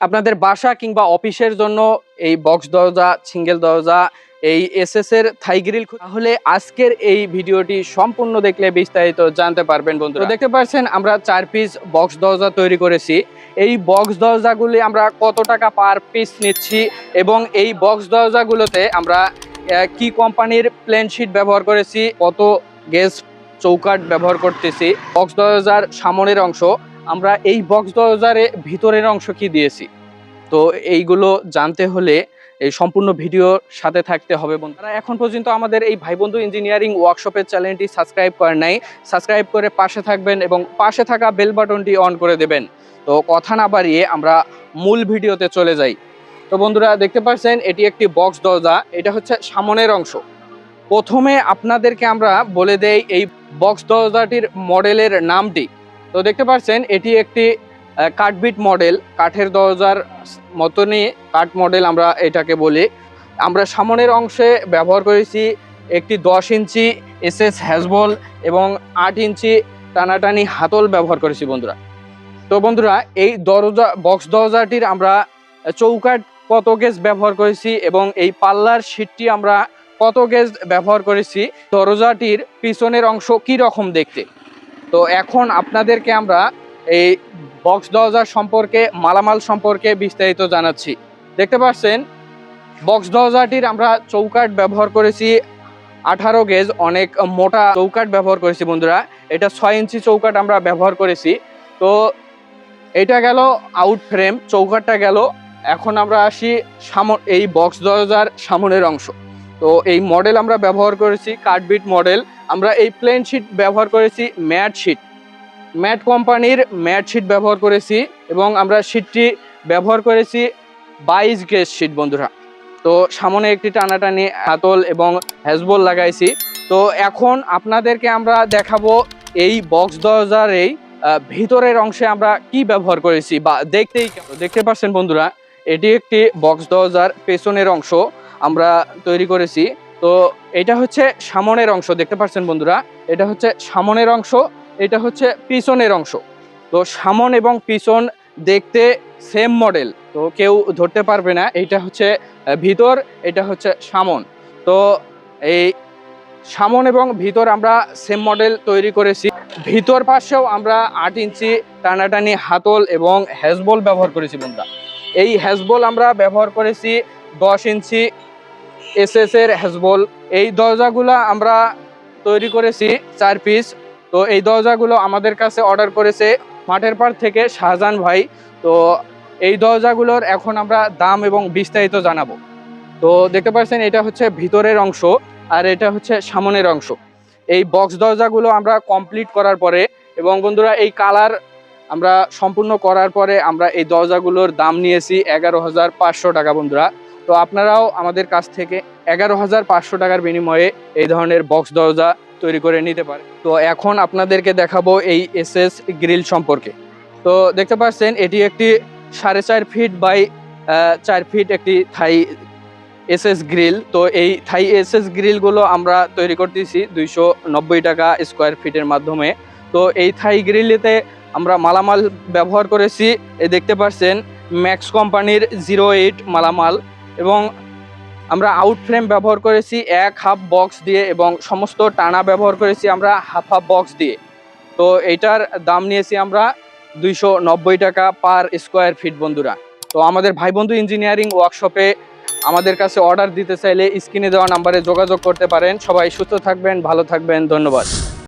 আপনাদের বাসা কিংবা অফিসের জন্য এই বক্স দরজা সিঙ্গেল দরজা, এই এসএস এর থাই গ্রিল তাহলে আজকের এই ভিডিওটি সম্পূর্ণ দেখলে বিস্তারিত জানতে পারবেন বন্ধুরা। দেখতে পাচ্ছেন, আমরা চার পিস বক্স দরজা তৈরি করেছি। এই বক্স দরজাগুলি আমরা কত টাকা পার পিস নিচ্ছি এবং এই বক্স দরজাগুলোতে আমরা কি কোম্পানির প্লেন শিট ব্যবহার করেছি, কত গেজ চৌকাট ব্যবহার করতেছি। বক্স দরজার সামনের অংশ আমরা এই বক্স দরজার ভিতরের অংশ কি দিয়েছি? তো এইগুলো জানতে হলে এই সম্পূর্ণ ভিডিওর সাথে থাকতে হবে বন্ধুরা এখন পর্যন্ত আমাদের এই ভাই বন্ধু ইঞ্জিনিয়ারিং ওয়ার্কশপের চ্যানেলটি সাবস্ক্রাইব করেন নাই সাবস্ক্রাইব করে পাশে থাকবেন এবং পাশে থাকা বেল বাটনটি অন করে দেবেন। তো কথা না বাড়িয়ে আমরা মূল ভিডিওতে চলে যাই। তো বন্ধুরা, দেখতে পাচ্ছেন, এটি একটি বক্স দরজা, এটা হচ্ছে সামনের অংশ। প্রথমে আপনাদেরকে আমরা বলে দেই এই বক্স দরজাটির মডেলের নামটি। তো দেখতে পাচ্ছেন এটি একটি কাঠবিট মডেল, কাঠের দরজার মতনই কাঠ মডেল আমরা এটাকে বলি। আমরা সামনের অংশে ব্যবহার করেছি একটি দশ ইঞ্চি এসএস হ্যাজবল এবং আট ইঞ্চি টানাটানি হাতল ব্যবহার করেছি বন্ধুরা। তো বন্ধুরা, এই দরজা, বক্স দরজাটির আমরা চৌকাট কত গেজ ব্যবহার করেছি এবং এই পাল্লার শিটটি আমরা কত গেজ ব্যবহার করেছি, দরজাটির পিছনের অংশ কি রকম দেখতে? তো এখন আপনাদেরকে আমরা এই বক্স দরজা সম্পর্কে, মালামাল সম্পর্কে বিস্তারিত জানাচ্ছি। দেখতে পাচ্ছেন বক্স দরজাটির আমরা চৌকাট ব্যবহার করেছি। আঠারো গেজ অনেক মোটা চৌকাট ব্যবহার করেছি বন্ধুরা। এটা ছয় ইঞ্চি চৌকাট আমরা ব্যবহার করেছি। তো এটা গেল আউট ফ্রেম চৌকাটটা গেল। এখন আমরা আসি সাম, এই বক্স দরজার সামনের অংশ। তো এই মডেল আমরা ব্যবহার করেছি কার্ডবিট মডেল আমরা এই প্লেন শিট ব্যবহার করেছি ম্যাট শিট ম্যাট কোম্পানির ম্যাট শিট ব্যবহার করেছি এবং আমরা শিটটি ব্যবহার করেছি বাইশ গেজ শিট বন্ধুরা। তো সামনে একটি টানাটানি হাতল এবং হ্যাজবল লাগাইছি। তো এখন আপনাদেরকে আমরা দেখাবো এই বক্স দরজার এই ভিতরের অংশে আমরা কি ব্যবহার করেছি বা দেখতেই দেখতে পাচ্ছেন বন্ধুরা, এটি একটি বক্স দরজার পেছনের অংশ। আমরা তৈরি করেছি। তো এটা হচ্ছে সামনের অংশ, দেখতে পাচ্ছেন বন্ধুরা? এটা হচ্ছে সামনের অংশ, এটা হচ্ছে পিছনের অংশ। তো সামন এবং পিছন দেখতে সেম মডেল তো কেউ ধরতে পারবে না। এটা হচ্ছে ভিতর, এটা হচ্ছে সামন। তো এই সামন এবং ভিতর আমরা সেম মডেল তৈরি করেছি। ভিতর পাশেও আমরা আট ইঞ্চি টানাটানি হাতল এবং হ্যাজবল ব্যবহার করেছি বন্ধুরা। এই হ্যাজবল আমরা ব্যবহার করেছি দশ ইঞ্চি এসএস এর হ্যাজবল। এই দরজাগুলো আমরা তৈরি করেছি চার পিস। তো এই দরজাগুলো আমাদের কাছে অর্ডার করেছে মাঠের পাড় থেকে শাহজাহান ভাই। তো এই দরজাগুলোর এখন আমরা দাম এবং বিস্তারিত জানাব। তো দেখতে পাচ্ছেন, এটা হচ্ছে ভিতরের অংশ আর এটা হচ্ছে সামনের অংশ। এই বক্স দরজাগুলো আমরা কমপ্লিট করার পরে এবং বন্ধুরা, এই কালার আমরা সম্পূর্ণ করার পরে আমরা এই দরজাগুলোর দাম নিয়েছি এগারো হাজার পাঁচশো টাকা বন্ধুরা। তো আপনারাও আমাদের কাছ থেকে এগারো হাজার পাঁচশো টাকার বিনিময়ে এই ধরনের বক্স দরজা তৈরি করে নিতে পারে তো এখন আপনাদেরকে দেখাবো এই এসএস গ্রিল সম্পর্কে। তো দেখতে পাচ্ছেন, এটি একটি সাড়ে চার ফিট বাই চার ফিট একটি থাই এসএস গ্রিল তো এই থাই এসএস গ্রিলগুলো আমরা তৈরি করতেছি দুইশো নব্বই টাকা স্কোয়ার ফিটের মাধ্যমে। তো এই থাই গ্রিলেতে আমরা মালামাল ব্যবহার করেছি। দেখতে পাচ্ছেন ম্যাক্স কোম্পানির জিরো এইট মালামাল। এবং আমরা আউট ফ্রেম ব্যবহার করেছি এক হাফ বক্স দিয়ে এবং সমস্ত টানা ব্যবহার করেছি আমরা হাফ হাফ বক্স দিয়ে। তো এইটার দাম নিয়েছি আমরা দুইশো নব্বই টাকা পার স্কোয়ার ফিট বন্ধুরা। তো আমাদের ভাই বন্ধু ইঞ্জিনিয়ারিং ওয়ার্কশপে আমাদের কাছে অর্ডার দিতে চাইলে স্ক্রিনে দেওয়া নাম্বারে যোগাযোগ করতে পারেন। সবাই সুস্থ থাকবেন, ভালো থাকবেন, ধন্যবাদ।